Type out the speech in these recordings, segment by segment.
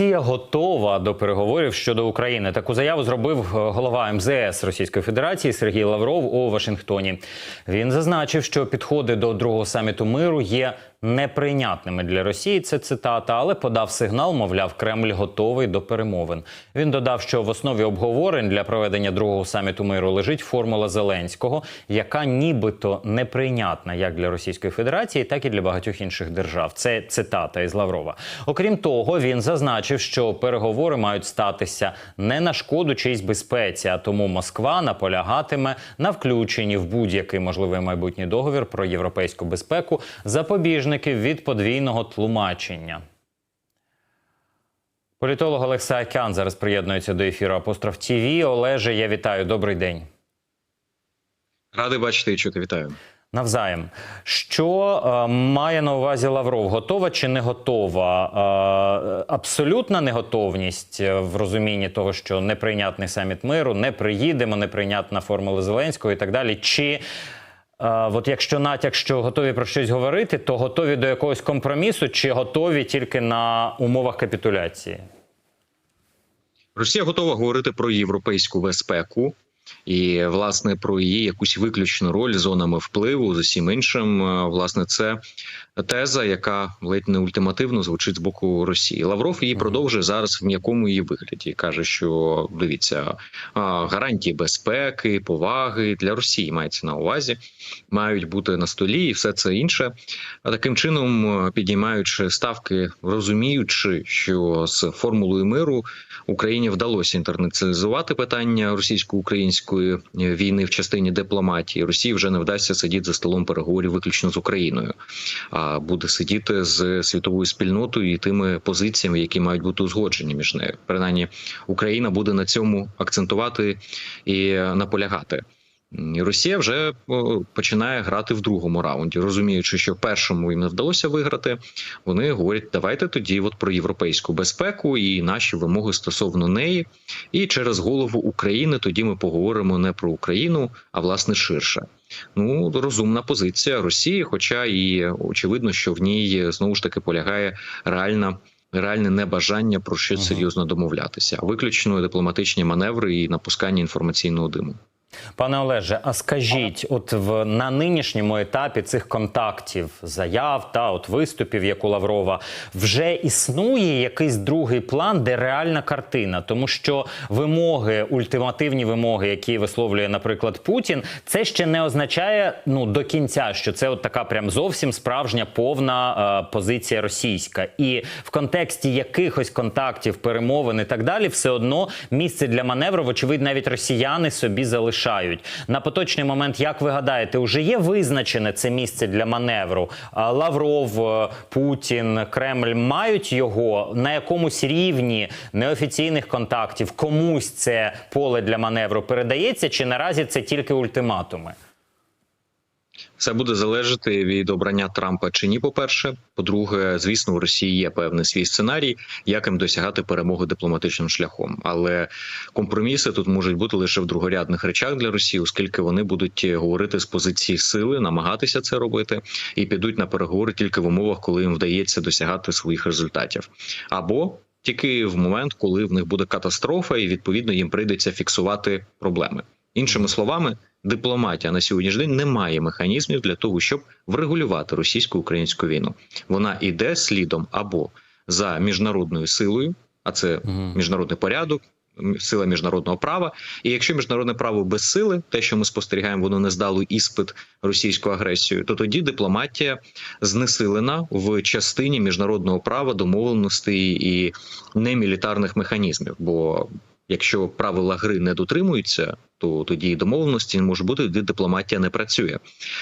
Росія готова до переговорів щодо України. Таку заяву зробив е, голова МЗС Російської Федерації Сергій Лавров у Вашингтоні. Він зазначив, що підходи до другого саміту миру є неприйнятними для Росії. Це цитата, але подав сигнал, мовляв, Кремль готовий до перемовин. Він додав, що в основі обговорень для проведення другого саміту миру лежить формула Зеленського, яка нібито неприйнятна як для Російської Федерації, так і для багатьох інших держав. Це цитата із Лаврова. Окрім того, він зазначив, що переговори мають статися не на шкоду чиїсь безпеці, а тому Москва наполягатиме на включенні в будь-який можливий майбутній договір про європейську безпеку запобіжників від подвійного тлумачення. Політолог Олекса Акян зараз приєднується до ефіру Апостроф ТІВІ. Олеже, я вітаю. Добрий день. Радий бачити і чути. Вітаю. Навзаєм, що е, має на увазі Лавров? Готова чи не готова? Е, абсолютна неготовність е, в розумінні того, що неприйнятний саміт миру, не приїдемо, неприйнятна формула Зеленського і так далі. Чи от якщо натяк, що готові про щось говорити, то готові до якогось компромісу, чи готові тільки на умовах капітуляції? Росія готова говорити про європейську безпеку і власне про її якусь виключну роль зонами впливу з усім іншим. Е, Власне, це теза, яка ледь не ультимативно звучить з боку Росії. Лавров її продовжує зараз в м'якому її вигляді. каже, що дивіться гарантії безпеки, поваги для Росії мається на увазі, мають бути на столі, і все це інше. А таким чином, е, підіймаючи ставки, розуміючи, що з формулою миру Україні вдалося інтернаціоналізувати питання російсько-української війни в частині дипломатії. Росії вже не вдасться сидіти за столом переговорів виключно з Україною, а буде сидіти з світовою спільнотою і тими позиціями, які мають бути узгоджені між нею. Принаймні, Україна буде на цьому акцентувати і наполягати. І Росія вже починає грати в другому раунді, розуміючи, що першому їм не вдалося виграти. Вони говорять, давайте тоді, от про європейську безпеку і наші вимоги стосовно неї. І через голову України тоді ми поговоримо не про Україну, а власне ширше. Ну розумна позиція Росії, хоча і очевидно, що в ній знову ж таки полягає реальна. Реальне небажання про щось серйозно домовлятися, а виключно дипломатичні маневри і напускання інформаційного диму. Пане Олеже, а скажіть, от в на нинішньому етапі цих контактів, заяв та от виступів, як у Лаврова, вже існує якийсь другий план, де реальна картина, тому що вимоги, ультимативні вимоги, які висловлює, наприклад, Путін, це ще не означає ну до кінця, що це от така прям зовсім справжня повна е, позиція російська, і в контексті якихось контактів, перемовин і так далі, все одно місце для маневру, вочевидь, навіть росіяни собі залишають. На поточний момент, як ви гадаєте, вже є визначене це місце для маневру? Лавров, е, Путін, Кремль мають його на якомусь рівні неофіційних контактів? Комусь це поле для маневру передається, чи наразі це тільки ультиматуми? Це буде залежати від обрання Трампа чи ні. По перше, по-друге, звісно, у Росії є певний свій сценарій, як їм досягати перемоги дипломатичним шляхом. Але компроміси тут можуть бути лише в другорядних речах для Росії, оскільки вони будуть говорити з позиції сили, намагатися це робити, і підуть на переговори тільки в умовах, коли їм вдається досягати своїх результатів, або тільки в момент, коли в них буде катастрофа, і відповідно їм прийдеться фіксувати проблеми. Іншими словами, дипломатія на сьогоднішній день не має механізмів для того, щоб врегулювати російсько-українську війну. Вона йде слідом або за міжнародною силою, а це міжнародний порядок. Сила міжнародного права, і якщо міжнародне право без сили, те, що ми спостерігаємо, воно не здало іспит російську агресію, то тоді дипломатія знесилена в частині міжнародного права, домовленостей і немілітарних механізмів. Бо якщо правила гри не дотримуються, то тоді і домовленості не може бути, де дипломатія не працює.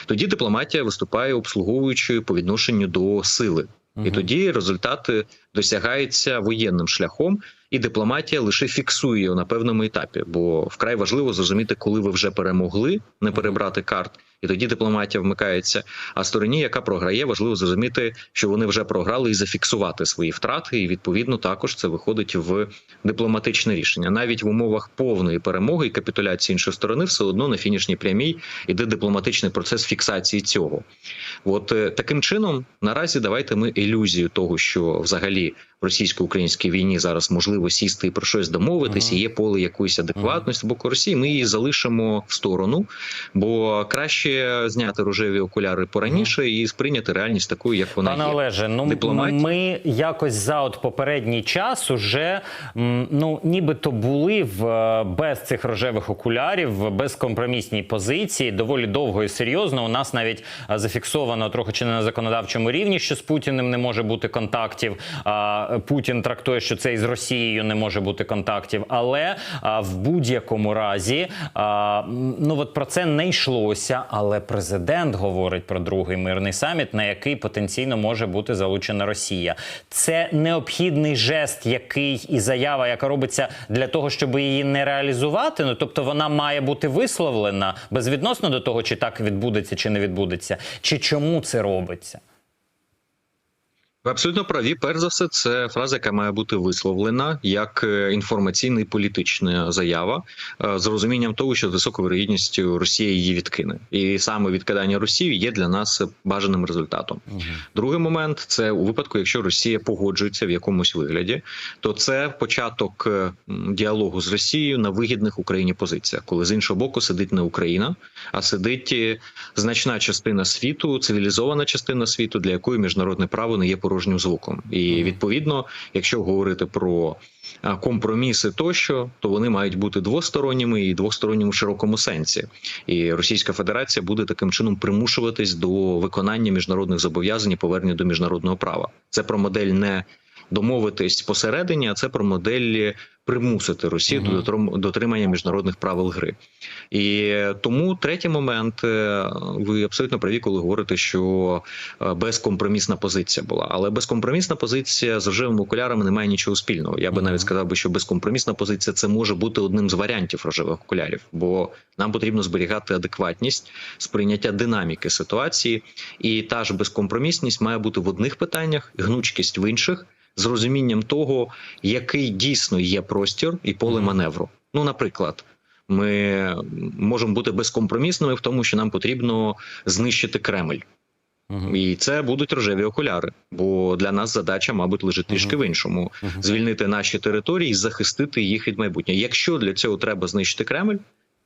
Тоді дипломатія виступає обслуговуючою по відношенню до сили, і тоді результати досягаються воєнним шляхом, і дипломатія лише фіксує його на певному етапі. Бо вкрай важливо зрозуміти, коли ви вже перемогли, не перебрати карт, і тоді дипломатія вмикається. А стороні, яка програє, важливо зрозуміти, що вони вже програли і зафіксувати свої втрати. І відповідно також це виходить в дипломатичне рішення. Навіть в умовах повної перемоги і капітуляції іншої сторони, все одно на фінішній прямій іде дипломатичний процес фіксації цього. От е, таким чином, наразі давайте ми ілюзію того, що взагалі в російсько-українській війні зараз можливо сісти і про щось домовитися, Ага. є поле якоїсь адекватності з боку Росії. Ми її залишимо в сторону, бо краще зняти рожеві окуляри пораніше і сприйняти реальність такою, як вона Пане є. Олеже, ну Дипломатія. ми якось за от попередній час уже ну нібито були в е, без цих рожевих окулярів, в безкомпромісній позиції, доволі довго і серйозно. У нас навіть е, зафіксовано трохи чи не на законодавчому рівні, що з Путіним не може бути контактів. А Путін трактує, що це і з Росією не може бути контактів. Але в будь-якому разі, ну от про це не йшлося. Але президент говорить про другий мирний саміт, на який потенційно може бути залучена Росія. Це необхідний жест, який і заява, яка робиться для того, щоб її не реалізувати. Ну тобто вона має бути висловлена безвідносно до того, чи так відбудеться, чи не відбудеться, чи чому це робиться. Ви абсолютно праві. Перш за все, це фраза, яка має бути висловлена як е, інформаційна і політична заява е, з розумінням того, що з високою вірогідністю Росія її відкине, і саме відкидання Росії є для нас бажаним результатом. Другий момент це у випадку, якщо Росія погоджується в якомусь вигляді, то це початок е, діалогу з Росією на вигідних Україні позиціях, коли з іншого боку сидить не Україна, а сидить значна частина світу, цивілізована частина світу, для якої міжнародне право не є порожнім звуком. І відповідно, якщо говорити про компроміси тощо, то вони мають бути двосторонніми і двосторонніми в широкому сенсі. І Російська Федерація буде таким чином примушуватись до виконання міжнародних зобов'язань і повернення до міжнародного права. Це про модель не домовитись посередині, а це про модель примусити Росію Мгм. до дотримання міжнародних правил гри. І тому третій момент, е, ви абсолютно праві, коли говорите, що е, безкомпромісна позиція була. Але безкомпромісна позиція з рожевими окулярами не має нічого спільного. Я би Мгм. навіть сказав би, що безкомпромісна позиція це може бути одним з варіантів рожевих окулярів, бо нам потрібно зберігати адекватність сприйняття динаміки ситуації, і та ж безкомпромісність має бути в одних питаннях, гнучкість в інших. З розумінням того, який дійсно є простір і поле маневру. Ну, наприклад, ми можемо бути безкомпромісними в тому, що нам потрібно знищити Кремль, Мгм. і це будуть рожеві окуляри. Бо для нас задача, мабуть, лежить трішки Мгм. в іншому: Мгм. звільнити наші території і захистити їх від майбутнього. Якщо для цього треба знищити Кремль.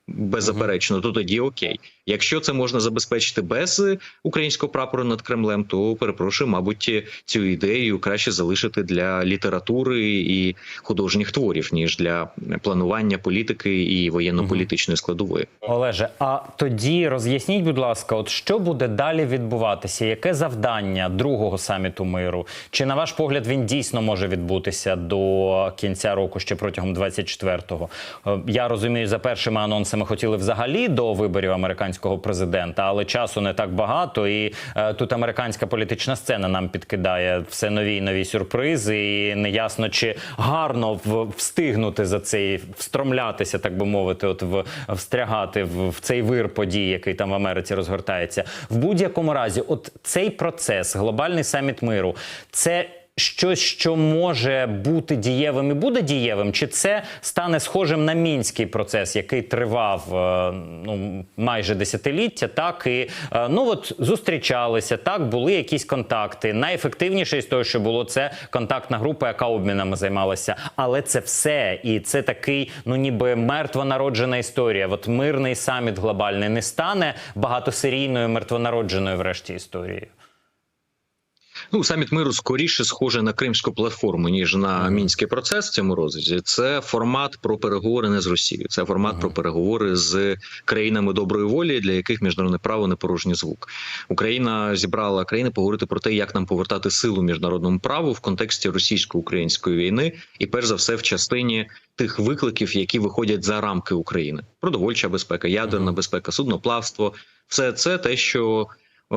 Беззаперечно, то тоді окей. Якщо це можна забезпечити без українського прапору над Кремлем, то перепрошую, мабуть, цю ідею краще залишити для літератури і художніх творів, ніж для планування політики і воєнно-політичної складової. Олеже, а тоді роз'ясніть, будь ласка, от що буде далі відбуватися? Яке завдання другого саміту миру? Чи на ваш погляд він дійсно може відбутися до кінця року, ще протягом 24-го? Е, Я розумію, за першими анонсами хотіли взагалі до виборів американського президента, але часу не так багато. І е, тут американська політична сцена нам підкидає все нові і нові сюрпризи, і неясно, чи гарно встигнути за цей встромлятися, так би мовити, от в встрягати в, в цей вир подій, який там в Америці розгортається. В будь-якому разі, от цей процес, глобальний саміт миру, це. Щось, що може бути дієвим і буде дієвим, чи це стане схожим на мінський процес, який тривав е, ну майже десятиліття, так і е, ну от зустрічалися, так були якісь контакти. Найефективніше із того, що було, це контактна група, яка обмінами займалася. Але це все, і це такий, ну ніби мертвонароджена історія. От мирний саміт глобальний не стане багатосерійною мертвонародженою, врешті історією. Ну, саміт миру скоріше схоже на кримську платформу ніж на мінський процес в цьому розрізі. Це формат про переговори не з Росією. Це формат Мгм. про переговори з країнами доброї волі, для яких міжнародне право не порожній звук. Україна зібрала країни поговорити про те, як нам повертати силу міжнародному праву в контексті російсько-української війни, і перш за все в частині тих викликів, які виходять за рамки України: продовольча безпека, ядерна безпека, судноплавство все це те, що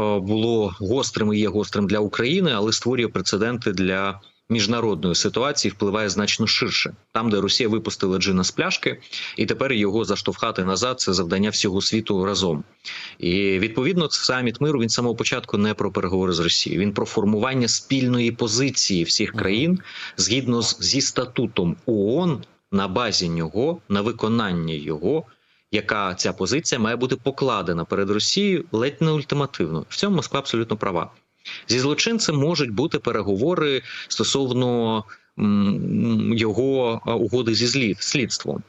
було гострим і є гострим для України, але створює прецеденти для міжнародної ситуації впливає значно ширше. Там, де Росія випустила джина з пляшки, і тепер його заштовхати назад це завдання всього світу разом. І відповідно, саміт миру він з самого початку не про переговори з Росією. Він про формування спільної позиції всіх країн згідно з зі статутом ООН на базі нього, на виконання його. Яка ця позиція має бути покладена перед Росією ледь не ультимативно? В цьому Москва абсолютно права. Зі злочинцем можуть бути переговори стосовно його угоди зі злід, слідством.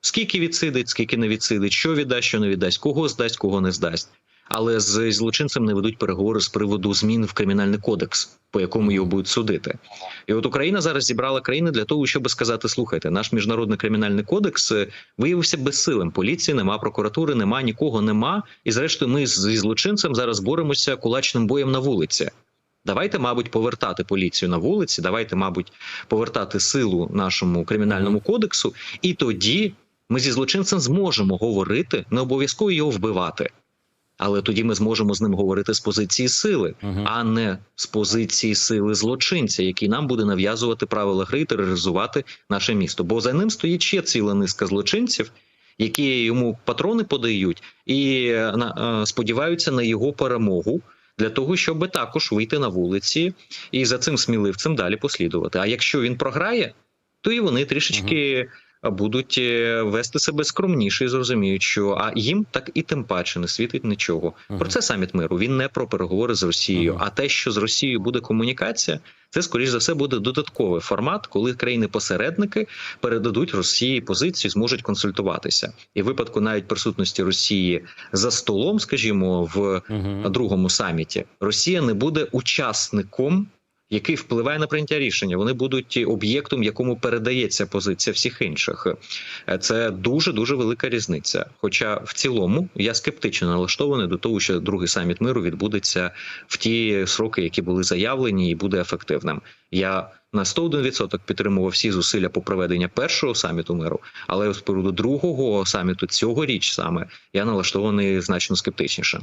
Скільки відсидить, скільки не відсидить, що віддасть, що не віддасть, кого здасть, кого не здасть. Але з злочинцем не ведуть переговори з приводу змін в кримінальний кодекс, по якому його будуть судити. І от Україна зараз зібрала країни для того, щоб сказати: слухайте, наш міжнародний кримінальний кодекс е, виявився безсилим. Поліції нема, прокуратури нема, нікого нема. І зрештою, ми зі злочинцем зараз боремося кулачним боєм на вулиці. Давайте, мабуть, повертати поліцію на вулиці. Давайте, мабуть, повертати силу нашому кримінальному кодексу, і тоді ми зі злочинцем зможемо говорити, не обов'язково його вбивати. Але тоді ми зможемо з ним говорити з позиції сили, Мгм. а не з позиції сили злочинця, який нам буде нав'язувати правила гри і тероризувати наше місто. Бо за ним стоїть ще ціла низка злочинців, які йому патрони подають і е, на- е, сподіваються на його перемогу. Для того щоб також вийти на вулиці і за цим сміливцем далі послідувати. А якщо він програє, то і вони трішечки будуть е, вести себе скромніше і зрозуміють, що а їм так і тим паче не світить нічого. Мгм. Про це саміт миру. Він не про переговори з Росією. Мгм. А те, що з Росією буде комунікація, це скоріш за все буде додатковий формат, коли країни-посередники передадуть Росії позицію, зможуть консультуватися. І в випадку навіть присутності Росії за столом, скажімо, в Мгм. другому саміті, Росія не буде учасником. Який впливає на прийняття рішення, вони будуть об'єктом, якому передається позиція всіх інших. Е, Це дуже дуже велика різниця. Хоча в цілому я скептично налаштований до того, що другий саміт миру відбудеться в ті сроки, які були заявлені, і буде ефективним. Я на 101% підтримував всі зусилля по проведенню першого саміту миру, але з приводу другого саміту цього річ саме я налаштований значно скептичніше.